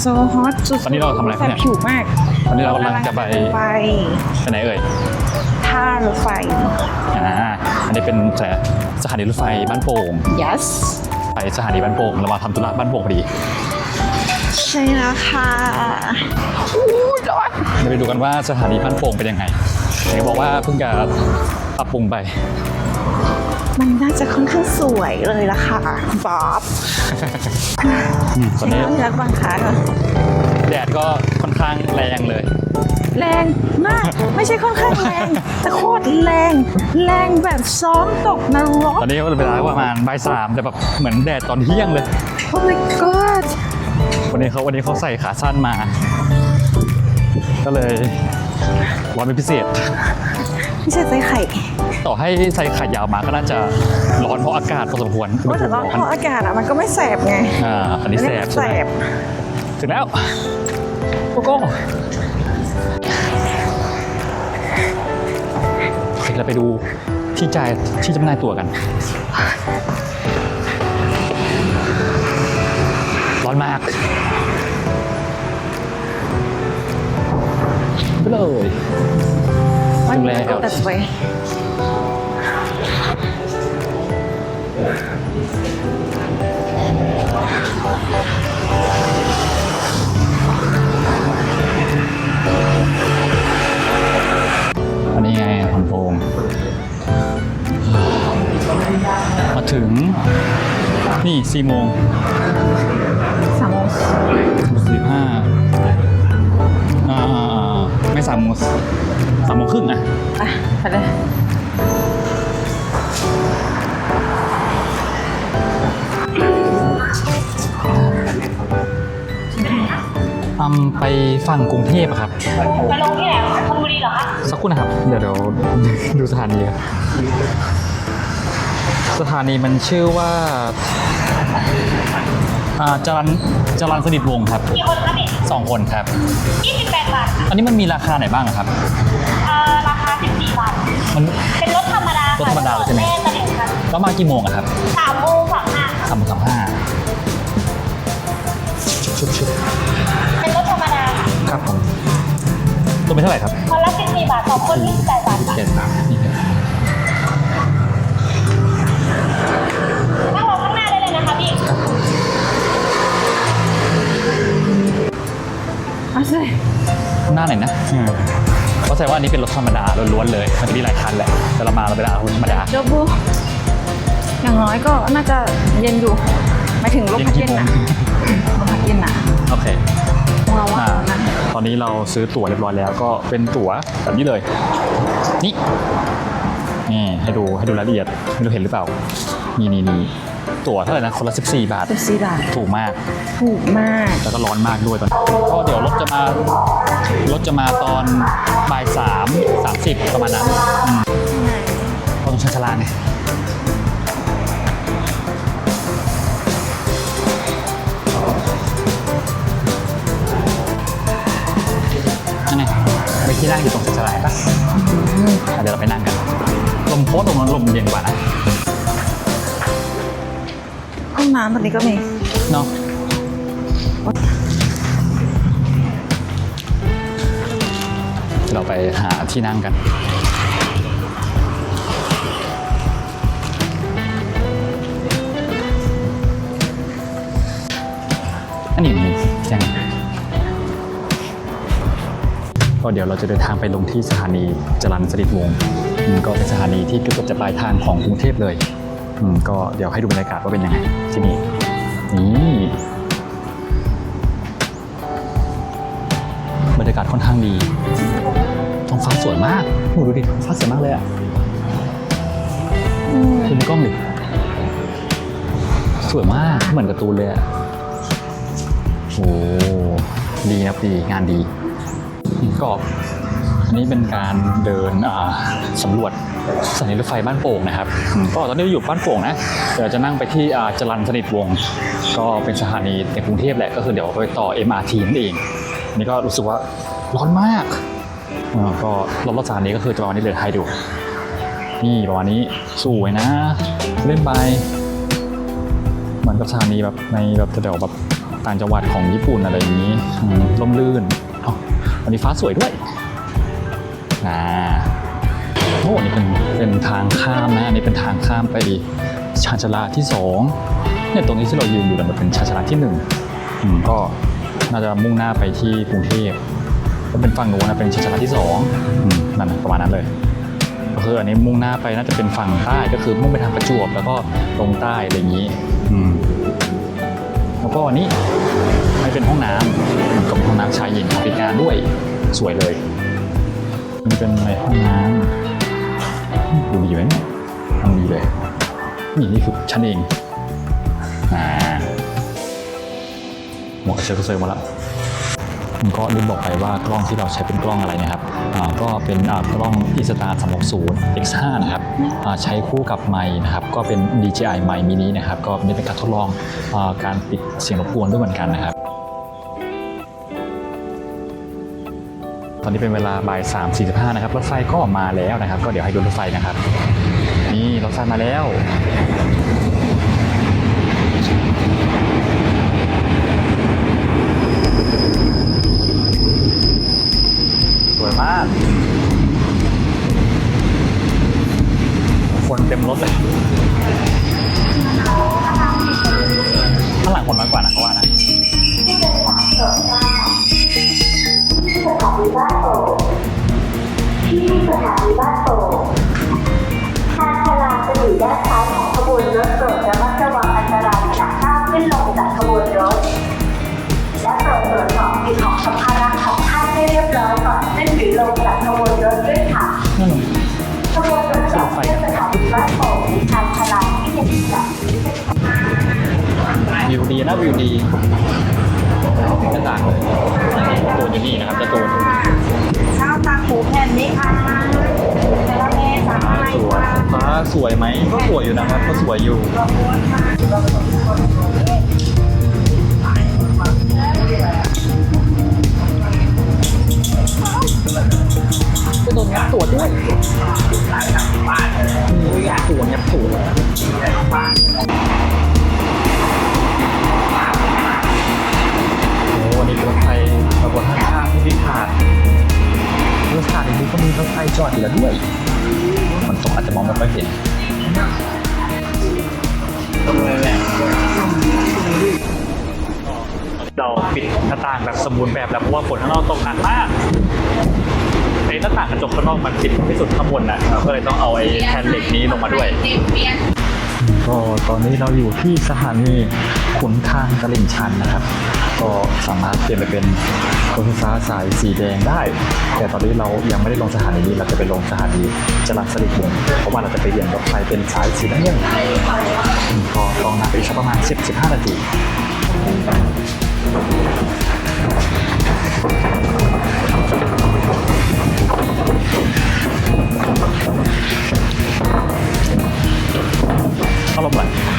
โซฮอตสุดๆตอนนี้เราทำอะไรแสเนี่ยบผิวมากตอนนี้เรากำลังจะไปไปไปไหนเอ่ย ท่ารถไฟ อ่า อันนี้เป็นสถานีรถไฟบ้านโป่ง yes ไปสถานีบ้านโป่งเรามาทำธุระบ้านโป่งพอดีใช่แล้วค่ะอู้ร้อนเดี๋ยวไปดูกันว่าสถานีบ้านโป่งเป็นยังไงเห็นบอกว่าเพิ่งจะปรับปรุงไป มันน่าจะค่อนข้างสวยเลยล่ะค่ะบอบอืมตอนนี้ที่รักบางขาค่ะแดดก็ค่อนข้างแรงเลย แรงมากไม่ใช่ค่อนข้างแรงแต่โคตรแรง แรงแบบซ้อมตกนรกตอนนี้ก็เวลาประมาณบ่ายสามแต่แบบเหมือนแดดตอนเที่ยงเลย โอ้ my god วันนี้เขาวันนี้เขาใส่ขาสั้นมา ก็เลยร้อนเป็นพิเศษไม่ใช่ใจไข่ ต่อให้ใส่ขายาวมาก็น่าจะร้อนเพราะอากาศพอสมควรว่าแต่ว่าพออากาศอะมันก็ไม่แสบไงอ่าอันนี้แสบแสใช่ไหมบถึงแล้วโกโก้โอเคเราไปดูที่จ่ายที่จำหน่ายตั๋วกัน ร้อนมากไปเลยมันถึง ถึง นี่สี่โมงสามโมงสิบห้าอ่าอ่าอ่าไม่สามโมงสามโมงครึ่งอะไปไปเลยอำไปฝั่งกรุงเทพอะครับ ไปลงที่ไหนชลบุรีเหรอคะ สักครู่นะครับ เดี๋ยวเดี๋ยวดูสถานีครับ สถานีมันชื่อว่าอ่าจรันจรันสนิทวงศ์ครับกี่คนคะพี่สองคนครับ 28 บาทอันนี้มันมีราคาไหนบ้างอะครับ เอ่อราคา 14 บาท มัน เป็นรถธรรมดารถธรรมดาใช่ไหม แม่ตะลิ่งค่ะแล้วมากี่โมงอะครับสามโมงสามห้าสามโมงสามห้าชุบชุบเป็นรถธรรมดาครับผมตัวเป็นเท่าไหร่ครับคนละ14บาทสองคน28บาทค่ะ เจ็ดสามนี่ครับ เอาสิหน้าไหนนะเพราะแสดงว่าอันนี้เป็นรถธรรมดาล้วนๆเลย มันจะมีหลายคันแหละ แต่เรามาเราเป็นรถธรรมดาเดี๋ยวบูอย่างน้อยก็น่าจะเย็นอยู่หมายถึงลมพัดเย็นนะลมพัดเย็นนะโอเค ของเราว่าอ่า นะตอนนี้เราซื้อตั๋วเรียบร้อยแล้วก็เป็นตั๋วแบบนี้เลย นี่ นี่ให้ดูให้ดูรายละเอียดไม่รู้เห็นหรือเปล่า นี่นี่นี่ตั๋วเท่าไหร่นะคนละ 14 บาทสิบสี่บาทถูกมาก ถูกมากแล้วก็ร้อนมากด้วยตอนนี้ก็เดี๋ยวรถจะมารถจะมาตอนบ่ายสามสามสิบประมาณนั้นอืมเพราะต้องใช้ชะลาไงนั่นไงไปที่นั่งอยู่ตรงชะลาปะอะเดี๋ยวเราไปนั่งกัน ลมโพสตรงนั้นลมเย็นกว่านะห้องน้ำตอนนี้ก็มีเนาะเราไปหาที่นั่งกันอันนี้มีแจ้งก็เดี๋ยวเราจะเดินทางไปลงที่สถานีจรัญสนิทวงศ์อืม ก็เป็นสถานีที่เกือบจะปลายทางของกรุงเทพเลยอืมก็เดี๋ยวให้ดูบรรยากาศว่าเป็นยังไงที่นี่นี่บรรยากาศค่อนข้างดีท้องฟ้าสวยมากโอ้ดูดิท้องฟ้าสวยมากเลยอะดูในกล้องดิสวยมากเหมือนการ์ตูนเลยอะโอ้ดีนะครับดีงานดีก็ อันนี้เป็นการเดินสำรวจสถานีรถไฟบ้านโป่งนะครับ ก็ตอนนี้อยู่บ้านโป่งนะ เดี๋ยวจะนั่งไปที่จรัญสนิทวงศ์ก็เป็นสถานีในกรุงเทพแหละ ก็คือเดี๋ยวไปต่อ MRT นั่นเอง นี่ก็รู้สึกว่าร้อนมาก ก็รอบๆสถานีก็คือจะประมาณนี้เลยให้ดู นี่ประมาณนี้สวยนะ เล่นไปเหมือนกับสถานีแบบในแบบแถวแบบต่างจังหวัดของญี่ปุ่นอะไรอย่างนี้อืมร่มรื่นอ้าวันนี้ฟ้าสวยด้วย อ่าโอ้นี่เป็นเป็นทางข้ามนะอันนี่เป็นทางข้ามไปชานชาลาที่สองเนี่ยตรงนี้ที่เรายืนอยู่เนี่ยมันเป็นชานชาลาที่หนึ่งอืมก็น่าจะมุ่งหน้าไปที่กรุงเทพก็เป็นฝั่งโน้นนะเป็นชานชาลาที่สองอืมนั่นนะประมาณนั้นเลยก็คืออันนี้มุ่งหน้าไปน่าจะเป็นฝั่งใต้ก็คือมุ่งไปทางประจวบแล้วก็ลงใต้อะไรอย่างนี้อืมแล้วก็อันนี้ไม่เป็นห้องน้ำกับห้องน้ำชายหญิงบริการด้วยสวยเลย มันเป็นในห้องน้ำดูดีไหมเนี่ยทำดีเลย นี่นี่คือชั้นเอง อ่าหมวกกับเชือกก็เซอร์มาแล้วก็ลืมบอกไปว่ากล้องที่เราใช้เป็นกล้องอะไรนะครับอ่าก็เป็นอ่ากล้อง i n s t a 360 X5 นะครับอ่าใช้คู่กับไมค์นะครับ ก็เป็น DJI ไมค์มินินะครับ ก็นี่เป็นการทดลองอการปิดเสียงรบกวนด้วยเหมือนกันนะครับ ตอนนี้เป็นเวลาบ่าย3.45นะครับรถไฟก็มาแล้วนะครับ ก็เดี๋ยวให้ดูรถไฟนะครับ นี่รถไฟมาแล้วสวยมากคนเต็มรถเลย วิวดีนะวิวดีหน้าต่างเลยตัวอยู่นี่นะครับจะตัวข้าวตาหูแผ่นนี้ค่ะแต่ละเมสามอะไรสวยฟ้าสวยไหมก็สวยอยู่นะครับก็สวยอยู่ก็โดนงับตัวด้วยนี่งับตัวงับตัว รถไฟขบวนข้างๆที่พิพาทรถสถานีนี้ก็มีรถไฟจอดอยู่แล้วด้วยมันตกอาจจะมองไม่ค่อยเห็นเราปิดหน้าต่างแบบสมบูรณ์แบบแล้วเพราะว่าฝนข้างนอกตกหนักมากไอ้หน้าต่างกระจกข้างนอกมันปิดไม่สุดข้างบนนะเราก็เลยต้องเอาไอ้แผ่นเหล็กนี้ลงมาด้วยก็ตอนนี้เราอยู่ที่สถานีขุนทางตลิ่งชันนะครับ ก็สามารถเปลี่ยนไปเป็นรถไฟฟ้าสายสีแดงได้ แต่ตอนนี้เรายังไม่ได้ลงสถานีนี้เราจะไปลงสถานีจราสลิทวงเพราะว่าเราจะไปเปลี่ยนรถไฟเป็นสายสีน้ำเงินก็ต้องนับอีกสักประมาณ 10-15 นาทีอารมณ์ไห